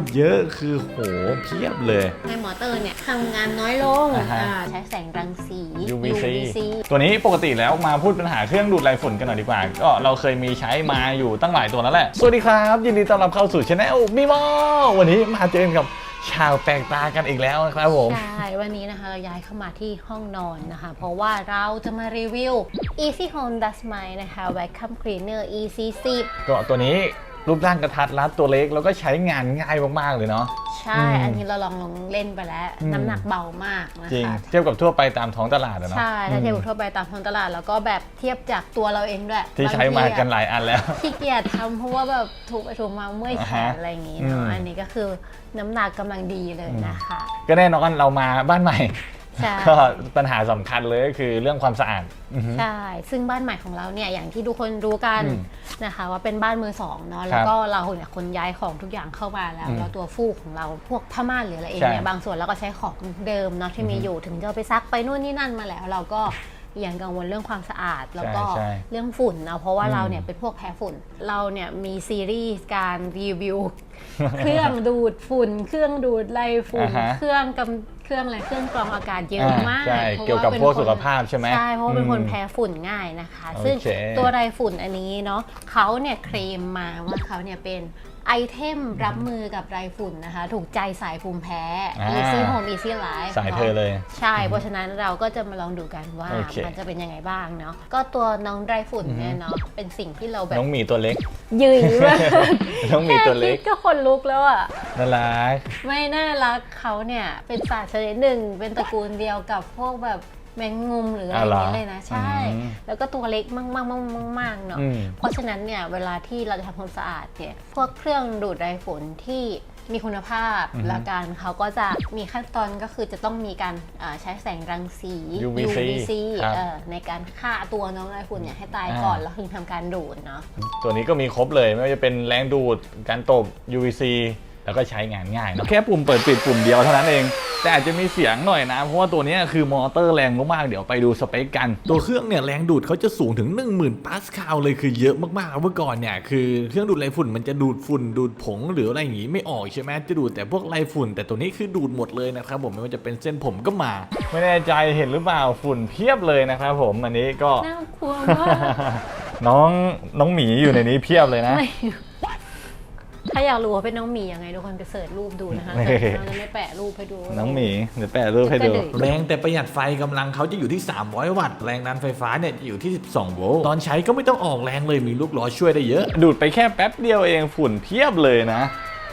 ตรเยอะคือโหเพียบเลย ในมอเตอร์เนี่ยทำงานน้อยลงอ่าฮะอ่าใช้แสงรังสี UVC ตัวนี้ปกติแล้วมาพูดปัญหาเครื่องดูดไรฝุ่นกันหน่อยดีกว่า ก็เราเคยมีใช้มาอยู่ตั้งหลายตัวแล้วแหละ สวัสดีครับ ยินดีต้อนรับเข้าสู่ช anel มีมอวันนี้มาเจอกันกับชาวแปลกตากันอีกแล้วนะครับผม ใช่ วันนี้นะคะเราย้ายเข้ามาที่ห้องนอนนะคะ เพราะว่าเราจะมารีวิว Easy Home Dust Mite นะคะ Vacuum Cleaner EC 10 ก็ตัวนี้ รูปร่างกระทัดรัดตัวเล็กแล้วก็ใช้งานง่ายมากๆเลยเนาะ ใช่ อืม อันนี้เราลองลองเล่นไปแล้วอืมน้ำหนักเบามากนะจริง คะ เทียบกับทั่วไปตามท้องตลาดอะเนาะใช่ถ้าเทียบกับอืมทั่วไปตามท้องตลาด แล้วก็แบบเทียบจากตัวเราเองด้วยที่ใช้มากันหลายอันแล้ว ขี้เกียจทำเพราะว่าแบบถูกไปถูกมาเมื่อยแขอ่าฮะนอะไรอย่างงี้อืเนาะม อันนี้ก็คือน้ำหนักกำลังดีเลยนะคะ ก็แน่นอนเรามาบ้านใหม่ ใช่ ก็ปัญหาสำคัญเลยก็คือเรื่องความสะอาดอือฮึ ใช่ ซึ่งบ้านใหม่ของเราเนี่ยอย่างที่ทุกคนรู้กันอืมนะคะว่าเป็นบ้านมือสองเนาะครัแล้วบก็เราเนี่ยคนย้ายของทุกอย่างเข้ามาแล้ว อืมแล้วตัวฟูกของเราพวกผ้าม่านหรืออะไรเองใช่เนี่ยบางส่วนเราก็ใช้ของเดิมเนาะที่มีอือฮึอยู่ถึงจะเอาไปซักไปนู่นนี่นั่นมาแล้ว เราก็ยังกังวลเรื่องความสะอาด แล้วก็ใช่เรื่องฝุ่นเนาะเพราะว่าอืม เราเนี่ยเป็นพวกแพ้ฝุ่น เราเนี่ยมีซีรีส์การรีวิว เครื่องดูดฝุ่น เครื่องดูดไรฝุ่น อ่าฮะเครื่องกำ เครื่องอะไรเครื่องกรองอากาศเยอะมากใช่พราะเกี่ยวกับป็นพวกคนสุขภาพใช่ไหมใช่เพราะว่าเป็นคนอืมแพ้ฝุ่นง่ายนะคะโอเคซึ่งตัวไรฝุ่นอันนี้เนาะเขาเนี่ยเคลมมาว่าเขาเนี่ยเป็น ไอเทมรับมือกับไรฝุ่นนะคะ ถูกใจสายภูมิแพ้ อ่า Easy Home Easy Life สายเธอเลย ใช่ เพราะฉะนั้นเราก็จะมาลองดูกันว่าโอเค มันจะเป็นยังไงบ้างเนาะก็ตัวน้องไรฝุ่นเนี่ยเนาะเป็นสิ่งที่เราแบบน้องหมีตัวเล็ก ยืยมากน้องหมีตัวเล็ก แค่คิดก็คนลุกแล้วอะ น่ารัก ไม่น่ารักเขาเนี่ย เป็นสัตว์ชนิดหนึ่ง เป็นตระกูลเดียวกับพวกแบบ แมงมุมหรืออะไรอย่างนี้เลยนะใช่อืมแล้วก็ตัวเล็กมากๆๆๆๆเนาะอืมเพราะฉะนั้นเนี่ยเวลาที่เราจะทำความสะอาดเนี่ยพวกเครื่องดูดไรฝุ่นที่มีคุณภาพอือฮึและการเขาก็จะมีขั้นตอนก็คือจะต้องมีการอ่าใช้แสงรังสี UVC ครับเอ่อในการฆ่าตัวน้องไรฝุ่นเนี่ยให้ตายอ่าก่อนแล้วถึงทำการดูดเนาะตัวนี้ก็มีครบเลยไม่ว่าจะเป็นแรงดูดการตบ UVC แล้วก็ใช้งานง่ายเนอะแค่ปุ่มเปิดปิดปุ่มเดียวเท่านั้นเอง แต่อาจจะมีเสียงหน่อยนะ เพราะว่าตัวเนี้ยคือมอเตอร์แรงมากๆเดี๋ยวไปดูสเปคกัน ตัวเครื่องเนี่ยแรงดูดเขาจะสูงถึง 10,000ปาสคาลเลยคือเยอะมากๆเมื่อก่อนเนี่ยคือเครื่องดูดไรฝุ่นมันจะดูดฝุ่นดูดผงหรืออะไรอย่างงี้ไม่ออกใช่ไหมจะดูดแต่พวกไรฝุ่น แต่ตัวนี้คือดูดหมดเลยนะครับผมไม่ว่าจะเป็นเส้นผมก็มา ไม่แน่ใจเห็นหรือเปล่าฝุ่นเพียบเลยนะครับผมอันนี้ก็น่ากลัวมากน้องน้องหมีอยู่ในนี้เพียบเลยนะไม่ ถ้าอยากรู้ว่าเป็นน้องหมียังไงทุกคนไปเสิร์ชรูปดูนะคะนี่เราจะไม่แปะรูปให้ดูน้องหมีเดี๋ยวแปะรูปให้ดูก็ดื้อแรงแต่ประหยัดไฟกำลังเขาจะอยู่ที่ 300 วัตต์ แรงดันไฟฟ้าเนี่ยจะอยู่ที่ 12 โวลต์ ตอนใช้ก็ไม่ต้องออกแรงเลยมีลูกล้อช่วยได้เยอะ ดูดไปแค่แป๊บเดียวเองฝุ่นเพียบเลยนะ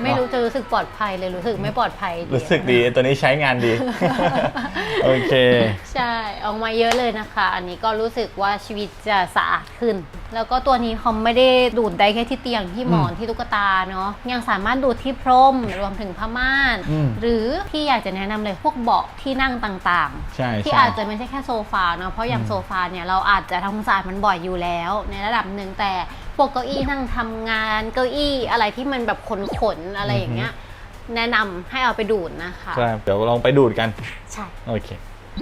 ไม่รู้จะรู้สึกปลอดภัยเลยรู้สึกไม่ปลอดภัยรู้สึกดีตัวนี้ใช้งานดี โอเค ใช่ออกมาเยอะเลยนะคะ อันนี้ก็รู้สึกว่าชีวิตจะสะอาดขึ้น แล้วก็ตัวนี้เขาไม่ได้ดูดได้แค่ที่เตียงที่หมอนที่ตุ๊กตาเนาะยังสามารถดูดที่พรมรวมถึงผ้าม่านอืมหรือที่อยากจะแนะนำเลยพวกเบาะที่นั่งต่างๆใช่ที่ใช่อาจจะไม่ใช่แค่โซฟาเนาะเพราะอย่างอืมโซฟาเนี่ยเราอาจจะทำความสะอาดมันบ่อยอยู่แล้ว ในระดับหนึ่งแต่ พวกเก้าอี้นั่งทำงานเก้าอี้อะไรที่มันแบบขนๆอะไรอย่างเงี้ย แนะนำให้เอาไปดูดนะคะครับเดี๋ยวลองไปดูดกัน ใช่ โอเค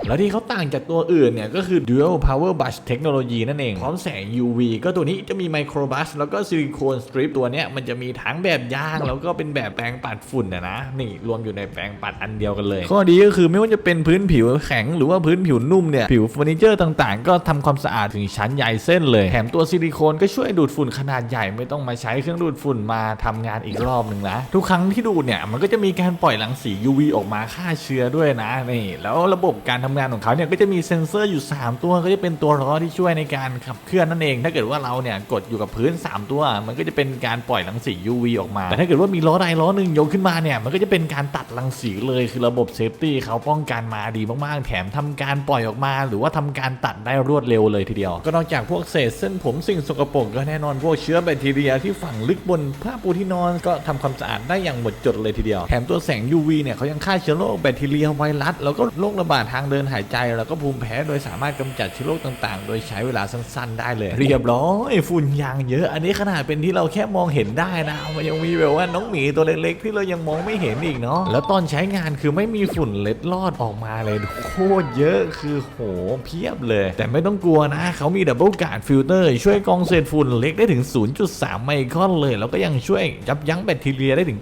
แล้วที่เขาต่างจากตัวอื่นเนี่ยก็คือ Dual Power Brush Technology นั่นเอง พร้อมแสง UV ก็ตัวนี้จะมี Micro Brush แล้วก็ซิลิโคนสตริปตัวเนี้ยมันจะมีทั้งแบบย่าง แล้วก็เป็นแบบแปรงปัดฝุ่นนะนะ นี่รวมอยู่ในแปรงปัดอันเดียวกันเลย ข้อดีก็คือไม่ว่าจะเป็นพื้นผิวแข็งหรือว่าพื้นผิวนุ่มเนี่ย ผิวเฟอร์นิเจอร์ต่างๆ ก็ทำความสะอาดถึงชั้นใหญ่เส้นเลย แถมตัวซิลิโคนก็ช่วยดูดฝุ่นขนาดใหญ่ไม่ต้องมาใช้เครื่องดูดฝุ่นมาทำงานอีกรอบหนึ่งนะ ทุกครั้งที่ดูดเนี่ยมันก็จะมีการปล่อยรังสี UV ออกมาฆ่าเชื้อด้วยนะนี่แล้วระบบการทำงานของเขาเนี่ยก็จะมีเซ็นเซอร์อยู่ 3 ตัวก็จะเป็นตัวล้อที่ช่วยในการขับเคลื่อนนั่นเอง ถ้าเกิดว่าเราเนี่ยกดอยู่กับพื้น 3 ตัว มันก็จะเป็นการปล่อยรังสี UV ออกมา แต่ถ้าเกิดว่ามีล้อใดล้อหนึ่งยกขึ้นมาเนี่ยมันก็จะเป็นการตัดรังสีเลยคือระบบเซฟตี้เขาป้องกันมาดีมากๆ แถมทำการปล่อยออกมา หรือว่าทำการตัดได้รวดเร็วเลยทีเดียว ก็นอกจากพวกเศษเส้นผมสิ่งสกปรกก็แน่นอนพวกเชื้อแบคทีเรียที่ฝังลึกบนผ้าปูที่นอนก็ทำความสะอาดได้อย่างหมดจดเลยทีเดียว แถมตัวแสง UV เนี่ยเขายังฆ่าเชื้อโรคแบคทีเรียไวรัสแล้วก็โรคระบาดทางเดินหายใจแล้วก็ภูมิแพ้โดยสามารถกำจัดเชื้อโรคต่างๆ โดยใช้เวลาสั้นๆ ได้เลย เรียบร้อยฝุ่นยางเยอะอันนี้ขนาดเป็นที่เราแค่มองเห็นได้นะมันยังมีแบบว่าน้องหมีตัวเล็กๆ ที่เรายังมองไม่เห็นอีกเนาะแล้วตอนใช้งานคือไม่มีฝุ่นเล็ดลอดออกมาเลยโคตรเยอะคือโหเพียบเลย แต่ไม่ต้องกลัวนะ เขามีดับเบิลการ์ดฟิลเตอร์ช่วยกรองเศษฝุ่นเล็กได้ถึง 0.3 ไมครอนเลย แล้วก็ยังช่วยยับยั้งแบคทีเรียได้ถึง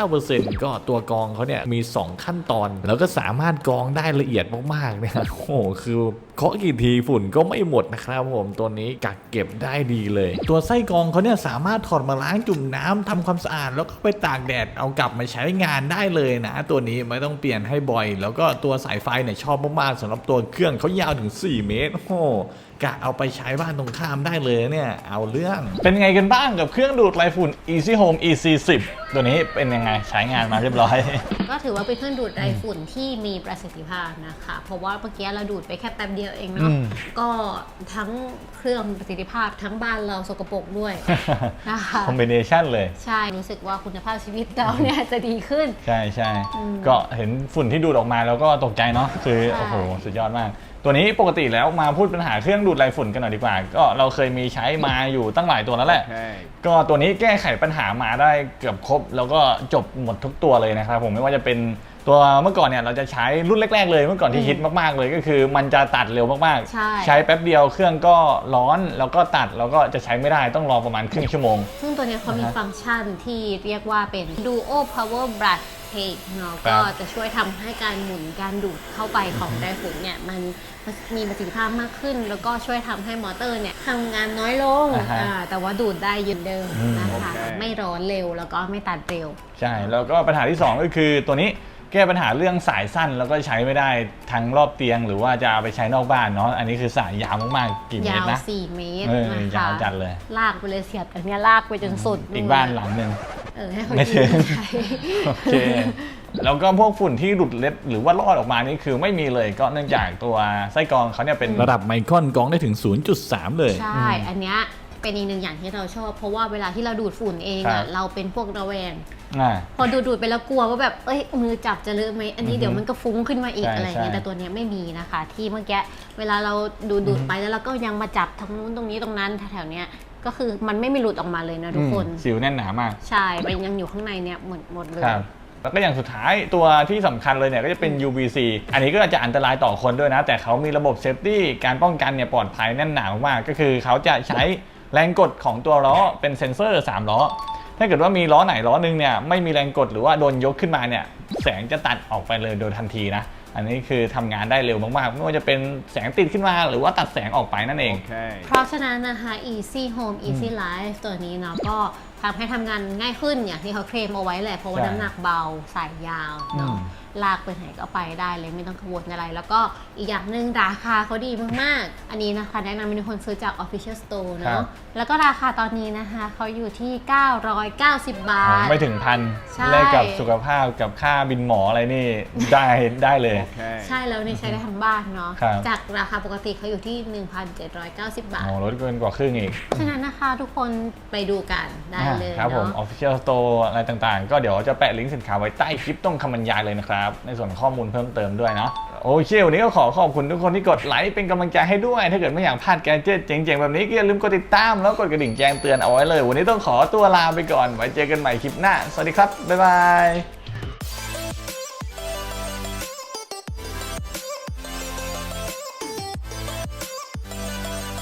99.9%ก็ตัวกรองเขาเนี่ยมี 2 ขั้นตอน แล้วก็สามารถกรองได้ละละเอียดมากๆเนี่ยโอ้โหคือเคาะกี่ทีฝุ่นก็ไม่หมดนะครับผมตัวนี้กักเก็บได้ดีเลย ตัวไส้กรองเขาเนี่ยสามารถถอดมาล้างจุ่มน้ำทำความสะอาด แล้วก็ไปตากแดดเอากลับมาใช้งานได้เลยนะ ตัวนี้ไม่ต้องเปลี่ยนให้บ่อย แล้วก็ตัวสายไฟเนี่ยชอบมากๆสำหรับตัวเครื่องเขายาวถึง 4 เมตรโอ้โหกะเอาไปใช้บ้านตรงข้ามได้เลยเนี่ย เอาเรื่อง เป็นไงกันบ้างกับเครื่องดูดไรฝุ่น Easy Home EC 10ตัวนี้เป็นยังไงใช้งานมาเรียบร้อย ก็ถือว่าเป็นเครื่องดูดไรฝุ่นที่มีประสิทธิภาพนะคะ เพราะว่าเมื่อกี้เราดูดไปแค่แป๊บเดียวเองอืเนาะมก็ทั้งเครื่องมีประสิทธิภาพทั้งบ้านเราสกปรกด้วยนะคะ คอมบิเนชันเลย ใช่รู้สึกว่าคุณภาพชีวิตเราเนี่ยจะดีขึ้น ใช่ใช่อืมก็เห็นฝุ่นที่ดูดออกมาแล้วก็ตกใจเนาะคือใช่ โอ้โหสุดยอดมาก ตัวนี้ปกติแล้วมาพูดปัญหาเครื่องดูดไรฝุ่นกันหน่อยดีกว่า ก็เราเคยมีใช้มาอยู่ตั้งหลายตัวแล้วแหละก็ตัวนี้แก้ไขปัญหามาได้เกือบครบ แล้วก็จบหมดทุกตัวเลยนะครับผมไม่ว่าจะเป็น ตัวเมื่อก่อนเนี่ยเราจะใช้รุ่นแรก ๆ เลยเมื่อก่อนที่ฮิตมากๆเลยก็คือ มันจะตัดเร็วมากใช่ใช้แป๊บเดียวเครื่องก็ร้อนแล้วก็ตัดแล้วก็จะใช้ไม่ได้ต้องรอประมาณครึ่งชั่วโมง ซึ่งตัวเนี้ยเขามีอ่าฮะฟังก์ชันที่เรียกว่าเป็น Duo Power Brush Take เนาะครัก็บจะช่วยทำให้การหมุนการดูดเข้าไปของไดฝุ่นเนี่ยมันมีประสิทธิภาพมากขึ้น แล้วก็ช่วยทำให้มอเตอร์เนี่ยทำงานน้อยลงอ่าฮะอ่าแต่ว่าดูดได้ยืนเดิมอืม นะคะไม่ร้อนเร็วแล้วก็ไม่ตัดเร็ว ใช่ แล้วก็ปัญหาที่ 2 ก็คือตัวนี้ แก้ปัญหาเรื่องสายสั้นแล้วก็ใช้ไม่ได้ทั้งรอบเตียง หรือว่าจะเอาไปใช้นอกบ้านเนาะอันนี้คือสายยาวมากๆกี่เมยาตรวนะ4เมตรเออนะคะยาวจัดเลย ลากไปเลยเสียบอันเนี้ยลากไปจนสุดอีกเลยบ้านหลังหนึ่ง เออให้เขาไม่ยืถึนงใช้ โอเค แล้วก็พวกฝุ่นที่หลุดเล็ดหรือว่าลอดออกมานี่คือไม่มีเลยก็เนื่องจากตัวไส้กรองเขาเนี่ยเป็น ระดับไมครอนกรองได้ถึง 0.3 เลย ใช่ อันเนี้ย เป็นอีกหนึ่งอย่างที่เราชอบ เพราะว่าเวลาที่เราดูดฝุ่นเองครัอะบ เราเป็นพวกระแวง อ่า พอดูดๆไปแล้วกลัวว่าแบบเอ้ยมือจับจะเลอะไหมอันนี้อือฮึเดี๋ยวมันก็ฟุ้งขึ้นมาอีกใช่อะไรอย่างเงี้ยใช่แต่ตัวเนี้ยไม่มีนะคะ ที่เมื่อกี้เวลาเราดูดูดไปแล้วเราก็ยังมาจับทางนู้นตรงนี้ตรงนั้นแถวๆเนี้ยก็คือมันไม่มีหลุดออกมาเลยนะทุกคนอืมสิวแน่นหนามาก ใช่มันยังอยู่ข้างในเนี่ยหมดหมดเลย ครับแล้วก็อย่างสุดท้ายตัวที่สำคัญเลยเนี่ยก็จะเป็น UVC อันนี้ก็อาจจะอันตรายต่อคนด้วยนะ แต่เขามีระบบเซฟตี้การป้องกันเนี่ยปลอดภัยแน่นหนามากๆก็คือเขาจะใช้ แรงกดของตัวล้อเป็นเซ็นเซอร์3ล้อ ถ้าเกิดว่ามีล้อไหนล้อหนึงเนี่ยไม่มีแรงกดหรือว่าโดนยกขึ้นมาเนี่ยแสงจะตัดออกไปเลยโดยทันทีนะอันนี้คือทำงานได้เร็วมากๆ ไม่ว่าจะเป็นแสงติดขึ้นมาหรือว่าตัดแสงออกไปนั่นเองเพราะฉะนั้นนะคะ Easy Home Easy Life ตัวนี้เนาะก็ทำให้ทำงานง่ายขึ้นอย่างที่เขาเคลมเอาไว้แหละเพราะว่าใช่น้ำหนักเบาสายยาวเนาะอืม ลากไปไหนก็ไปได้เลยไม่ต้องกังวลอะไร แล้วก็อีกอย่างหนึ่งราคาเขาดีมากๆ อันนี้นะคะแนะนำให้ทุกคนซื้อจาก Official Store ครัเนาะบ แล้วก็ราคาตอนนี้นะคะเขาอยู่ที่ 990 บาท ไม่ถึงพันใช่ แลกกับสุขภาพกับค่าบินหมออะไรนี่ได้ได้เลย ใช่แล้วเนี่ยใช้ได้ทั้งบ้านเนาะครับ จากราคาปกติเขาอยู่ที่ 1,790 บาท โอ้ลดเกินกว่าครึ่งอีกฉะนั้นนะคะทุกคนไปดูกันได้เลยครับผม เนาะ Official Store อะไรต่างๆ ก็เดี๋ยวจะแปะลิงก์สินค้าไว้ใต้คลิปตรงคำบรรยายเลยนะครับในส่วนข้อมูลเพิ่มเติมด้วยเนาะโอเควันนี้ก็ขอขอบคุณทุกคนที่กดไลค์เป็นกำลังใจให้ด้วย ถ้าเกิดไม่อยากพลาดแกดเจิตเจ๋งๆ แบบนี้ก็อย่าลืมกดติดตามแล้วกดกระดิ่งแจ้งเตือนเอาไว้เลย วันนี้ต้องขอตัวลาไปก่อนไว้เจอกันใหม่คลิปหน้า สวัสดีครับบ๊ายบาย